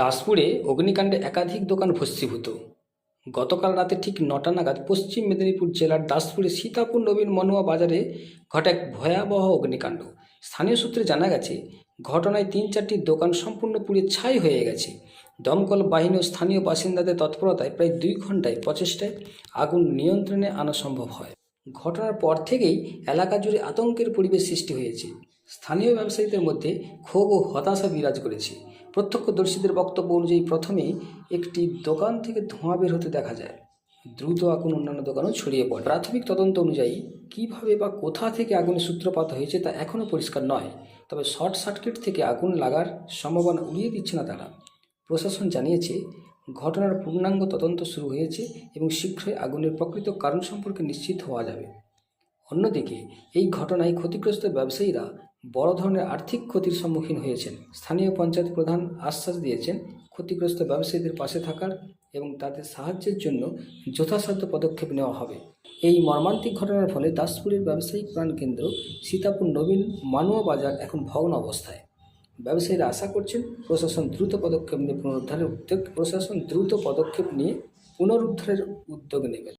দাসপুরে অগ্নিকাণ্ডে একাধিক দোকান ভস্মীভূত। গতকাল রাতে ঠিক নটা নাগাদ পশ্চিম মেদিনীপুর জেলার দাসপুরে সীতাপুর নবীন মনুয়া বাজারে ঘটে এক ভয়াবহ অগ্নিকাণ্ড। স্থানীয় সূত্রে জানা গেছে, ঘটনায় তিন চারটি দোকান সম্পূর্ণ পুড়ে ছাই হয়ে গেছে। দমকল বাহিনী ও স্থানীয় বাসিন্দাদের তৎপরতায় প্রায় দুই ঘন্টায় প্রচেষ্টায় আগুন নিয়ন্ত্রণে আনা সম্ভব হয়। ঘটনার পর থেকেই এলাকা জুড়ে আতঙ্কের পরিবেশ সৃষ্টি হয়েছে। স্থানীয় ব্যবসায়ীদের মধ্যে ক্ষোভ ও হতাশা বিরাজ করেছে। প্রত্যক্ষদর্শীদের বক্তব্য অনুযায়ী প্রথমে একটি দোকান থেকে ধোঁয়া বের হতে দেখা যায়। দ্রুত আগুন অন্যান্য দোকানেও ছড়িয়ে পড়ে। প্রাথমিক তদন্ত অনুযায়ী কীভাবে বা কোথা থেকে আগুনের সূত্রপাত হয়েছে তা এখনও পরিষ্কার নয়। তবে শর্ট সার্কিট থেকে আগুন লাগার সম্ভাবনা উড়িয়ে দিচ্ছে না তারা। প্রশাসন জানিয়েছে, ঘটনার পূর্ণাঙ্গ তদন্ত শুরু হয়েছে এবং শীঘ্রই আগুনের প্রকৃত কারণ সম্পর্কে নিশ্চিত হওয়া যাবে। অন্যদিকে, এই ঘটনায় ক্ষতিগ্রস্ত ব্যবসায়ীরা বড় ধরনের আর্থিক ক্ষতির সম্মুখীন হয়েছেন। স্থানীয় পঞ্চায়েত প্রধান আশ্বাস দিয়েছেন, ক্ষতিগ্রস্ত ব্যবসায়ীদের পাশে থাকার এবং তাদের সাহায্যের জন্য যথাসাধ্য পদক্ষেপ নেওয়া হবে। এই মর্মান্তিক ঘটনার ফলে দাসপুরের ব্যবসায়িক প্রাণকেন্দ্র সীতাপুর নবীন মানুয়া বাজার এখন ভগ্ন অবস্থায়। ব্যবসায়ীরা আশা করছেন, প্রশাসন দ্রুত পদক্ষেপ নিয়ে পুনরুদ্ধারের উদ্যোগ প্রশাসন দ্রুত পদক্ষেপ নিয়ে পুনরুদ্ধারের উদ্যোগ নেবেন